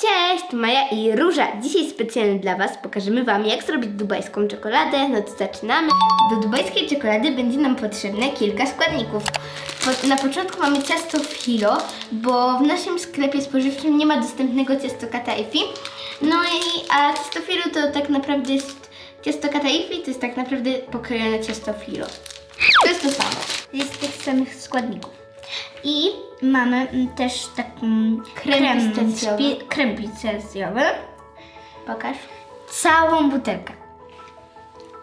Cześć, tu Maja i Róża. Dzisiaj specjalnie dla Was pokażemy Wam, jak zrobić dubajską czekoladę. No to zaczynamy. Do dubajskiej czekolady będzie nam potrzebne kilka składników. Na początku mamy ciasto filo, bo w naszym sklepie spożywczym nie ma dostępnego ciasto kataifi. No i a ciasto filo to tak naprawdę jest ciasto kataifi, to jest tak naprawdę pokrojone ciasto filo. To jest to samo. jest tych samych składników. I mamy mm, też taki Krem krem pistacjowy. Pokaż. Całą butelkę.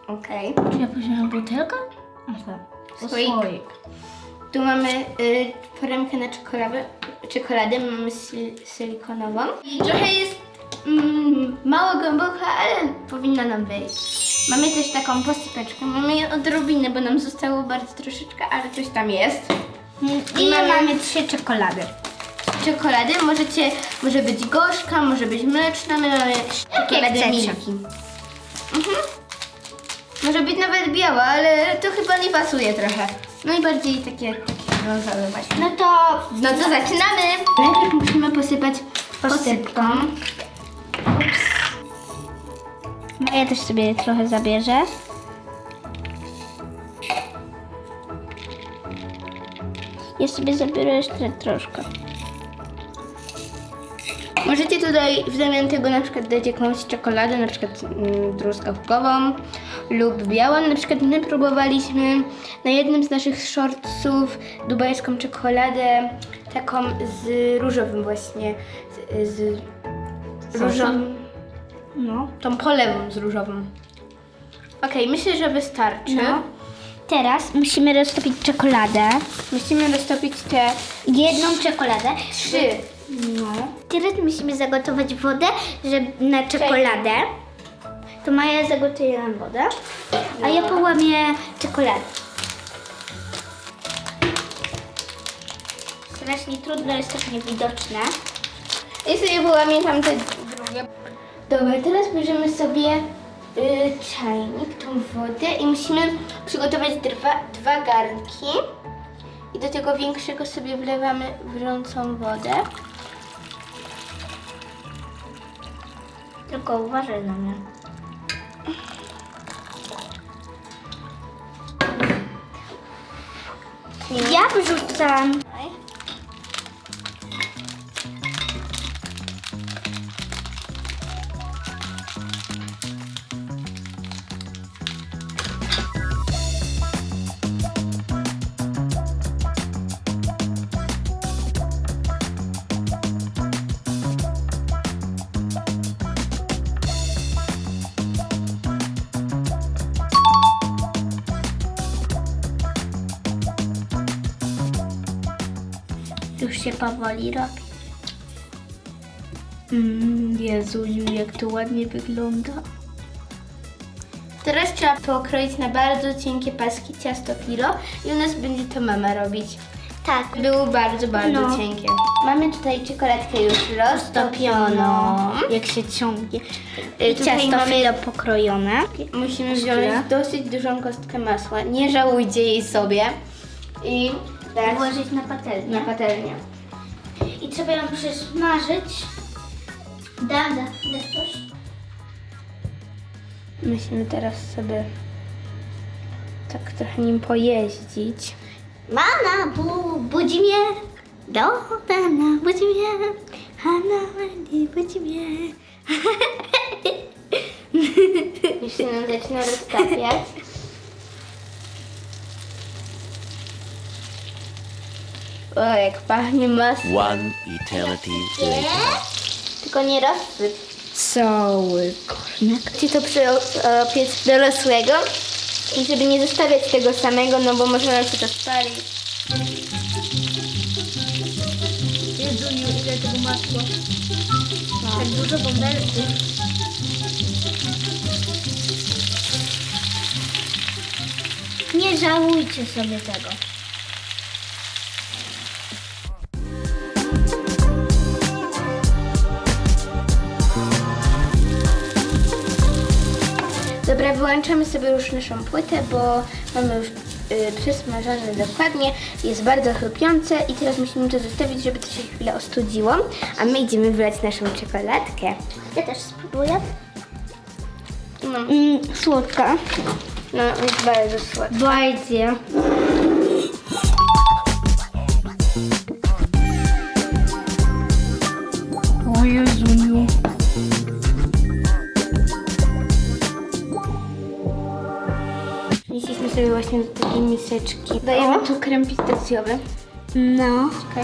Okej. Czy ja powiedziałam butelkę? Aha. Słoik. Tu mamy y, foremkę na czekoladę, czekoladę mamy sil- silikonową. I trochę jest mm, mało głęboka, ale powinna nam wejść. Mamy też taką posypeczkę, mamy odrobinę, bo nam zostało bardzo troszeczkę, ale coś tam jest. I, mamy- mamy trzy czekolady. Czekolady możecie, może być gorzka, może być mleczna, my mamy czekoladę chcecie. milki. Mhm. Może być nawet biała, ale to chyba nie pasuje trochę. No i bardziej takie, takie brązowe właśnie. No to No to zaczynamy! Najpierw musimy posypać posypką. ja też sobie trochę zabierze. Ja sobie zabiorę jeszcze troszkę. Możecie tutaj w zamian tego na przykład dać jakąś czekoladę, na przykład mm, truskawkową lub białą. Na przykład my próbowaliśmy na jednym z naszych shortsów dubajską czekoladę, taką z różowym właśnie, z, z różową, No. tą polewą z różową. Okej, myślę, że wystarczy. no. Teraz musimy roztopić czekoladę. Musimy roztopić te Jedną czekoladę. trzy. No. Teraz musimy zagotować wodę że na czekoladę. To Maja zagotuje nam wodę, a ja połamię czekoladę. Strasznie trudno jest też niewidoczne. I sobie wyłamię tam te drugie. Dobra, teraz bierzemy sobie czajnik, tą wodę i musimy przygotować dwa, dwa garnki. I do tego większego sobie wlewamy wrzącą wodę. Tylko uważaj na mnie. Ja wrzucam. Już się powoli robi. Mm, Jezuju, jak to ładnie wygląda. Teraz trzeba pokroić na bardzo cienkie paski ciasto filo i u nas będzie to mama robić. Tak. Było bardzo, bardzo No. cienkie. Mamy tutaj czekoladkę już roztopioną. Jak się ciągnie. Y, I tutaj ciasto mamy- filo pokrojone. Musimy wziąć dosyć dużą kostkę masła. Nie żałujcie jej sobie. I dać Włożyć na patelnię. na patelnię. I trzeba ją przesmażyć. Da, da, da coś. Musimy teraz sobie tak trochę nim pojeździć. Mama, bu, budzi mnie. Do rana, budzi mnie. Hanna, Wendy, budzi mnie. Już się nam zaczyna roztapiać. O, jak pachnie masło. One eternity later. Tylko nie rozsyp. Cały kornek. Ci to przepiec dorosłego. I żeby nie zostawiać tego samego, no bo może nam się to spalić. Jezu, ile tego masła. Tak dużo bąbelków. Nie żałujcie sobie tego. Dobra, wyłączamy sobie już naszą płytę, bo mamy już y, przesmażone dokładnie. Jest bardzo chrupiące i teraz musimy to zostawić, żeby to się chwilę ostudziło. A my idziemy wylać naszą czekoladkę. Ja też spróbuję. No, Mm, słodka. no jest bardzo słodka. Bardzo. Wnieśliśmy sobie właśnie do takiej miseczki. Dajemy tu krem pistacjowy. No. Okej.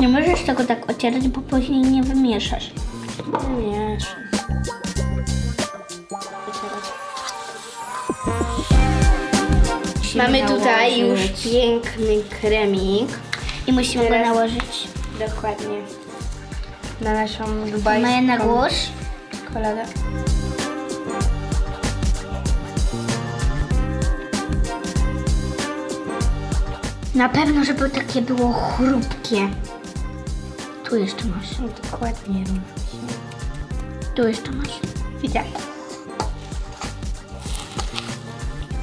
Nie możesz tego tak ocierać, bo później nie wymieszasz. Mieszam. Mamy tutaj już piękny kremik. I musimy Teraz- go nałożyć. Dokładnie. Na naszą dubajską Maję na głos. czekoladę. Na pewno, żeby takie było chrupkie. Tu jeszcze masz. No, dokładnie. Tu jeszcze masz. Widziałam.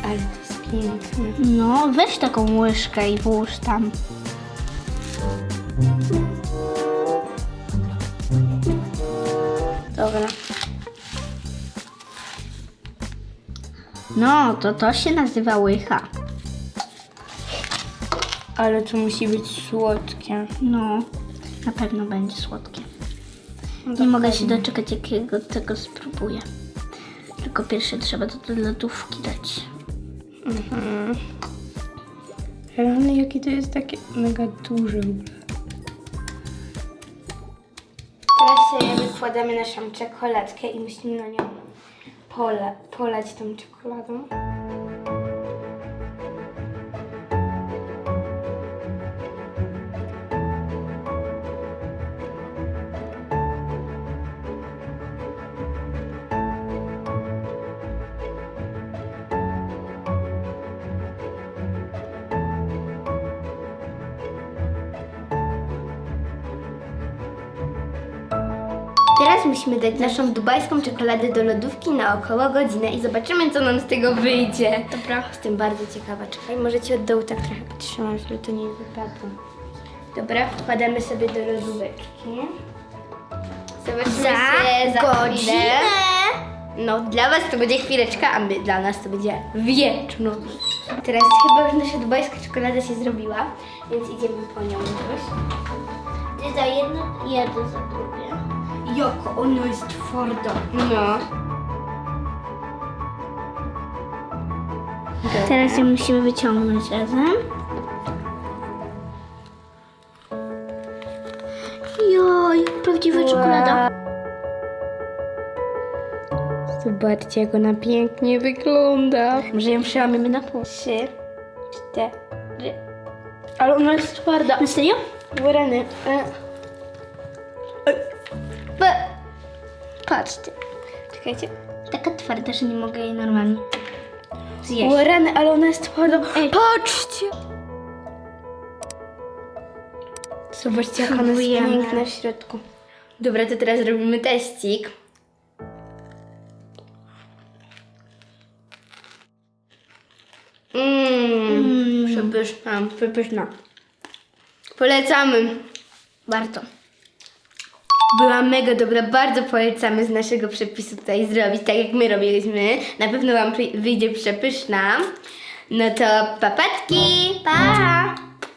Ale to jest piękne. No, weź taką łyżkę i włóż tam. No, to to się nazywa łycha. Ale to musi być słodkie. No, na pewno będzie słodkie. Nie mogę się doczekać, jakiego tego spróbuję. Tylko pierwsze trzeba to do lodówki dać. Ale jakie to jest takie mega duże. Teraz sobie wykładamy naszą czekoladkę i musimy na nią pola, polać tą czekoladą. Teraz musimy dać naszą dubajską czekoladę do lodówki na około godzinę i zobaczymy, co nam z tego wyjdzie. Dobra. Jestem bardzo ciekawa. Czekaj, może ci od dołu tak trochę podtrzymam, żeby to nie wypadło. Dobra, wkładamy sobie do lodóweczki. Zobaczymy Za się za godzinę. chwilę. No, dla was to będzie chwileczka, a my, dla nas to będzie wieczność. Teraz chyba już nasza dubajska czekolada się zrobiła, więc idziemy po nią już. Ty za jedno, ja to za drugie. Joko, ono jest twardo. No. Teraz je musimy wyciągnąć razem. Joj, prawdziwa czekolada. Zobaczcie, jak ona pięknie wygląda. Może ją przełamiemy na pół. Trzy, cztery. Ale ona jest twarda. Na serio? Rany. E. E. Patrzcie. Czekajcie. Taka twarda, że nie mogę jej normalnie zjeść. O, rany, ale ona jest twarda. Ej. Patrzcie. Zobaczcie, jak ona jest Próbujemy. piękna w środku. Dobra, to teraz robimy teścik. Mmm, przepyszna, przepyszna. Polecamy. Bardzo. Była mega dobra, bardzo polecamy z naszego przepisu tutaj zrobić, tak jak my robiliśmy. Na pewno Wam wyjdzie przepyszna. No to papatki! Pa!